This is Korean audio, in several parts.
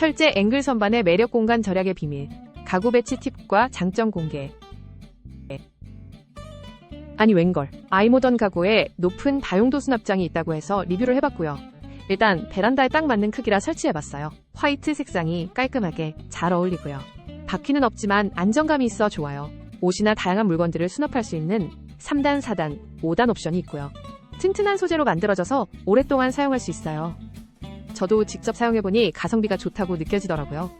철제 앵글 선반의 매력 공간 절약의 비밀, 가구 배치 팁과 장점 공개. 아니 웬걸, 아이모던 가구에 높은 다용도 수납장이 있다고 해서 리뷰를 해봤고요. 일단 베란다에 딱 맞는 크기라 설치해봤어요. 화이트 색상이 깔끔하게 잘 어울리고요. 바퀴는 없지만 안정감이 있어 좋아요. 옷이나 다양한 물건들을 수납할 수 있는 3단, 4단, 5단 옵션이 있고요. 튼튼한 소재로 만들어져서 오랫동안 사용할 수 있어요. 저도 직접 사용해보니 가성비가 좋다고 느껴지더라고요.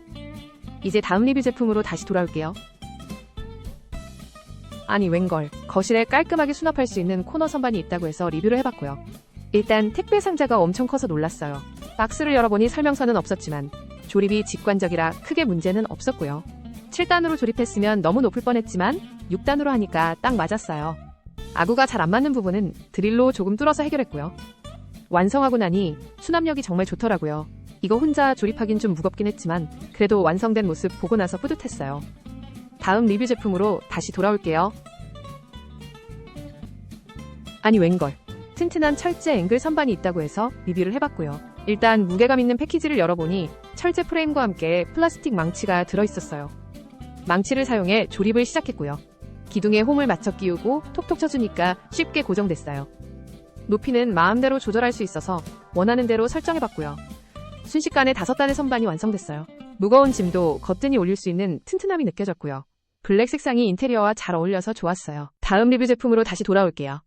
이제 다음 리뷰 제품으로 다시 돌아올게요. 아니 웬걸 거실에 깔끔하게 수납할 수 있는 코너 선반이 있다고 해서 리뷰를 해봤고요. 일단 택배 상자가 엄청 커서 놀랐어요. 박스를 열어보니 설명서는 없었지만 조립이 직관적이라 크게 문제는 없었고요. 7단으로 조립했으면 너무 높을 뻔했지만 6단으로 하니까 딱 맞았어요. 아구가 잘 안 맞는 부분은 드릴로 조금 뚫어서 해결했고요. 완성하고 나니 수납력이 정말 좋더라고요. 이거 혼자 조립하긴 좀 무겁긴 했지만 그래도 완성된 모습 보고 나서 뿌듯했어요. 다음 리뷰 제품으로 다시 돌아올게요. 아니 웬걸. 튼튼한 철제 앵글 선반이 있다고 해서 리뷰를 해봤고요. 일단 무게감 있는 패키지를 열어보니 철제 프레임과 함께 플라스틱 망치가 들어있었어요. 망치를 사용해 조립을 시작했고요. 기둥에 홈을 맞춰 끼우고 톡톡 쳐주니까 쉽게 고정됐어요. 높이는 마음대로 조절할 수 있어서 원하는 대로 설정해봤고요. 순식간에 다섯 단의 선반이 완성됐어요. 무거운 짐도 거뜬히 올릴 수 있는 튼튼함이 느껴졌고요. 블랙 색상이 인테리어와 잘 어울려서 좋았어요. 다음 리뷰 제품으로 다시 돌아올게요.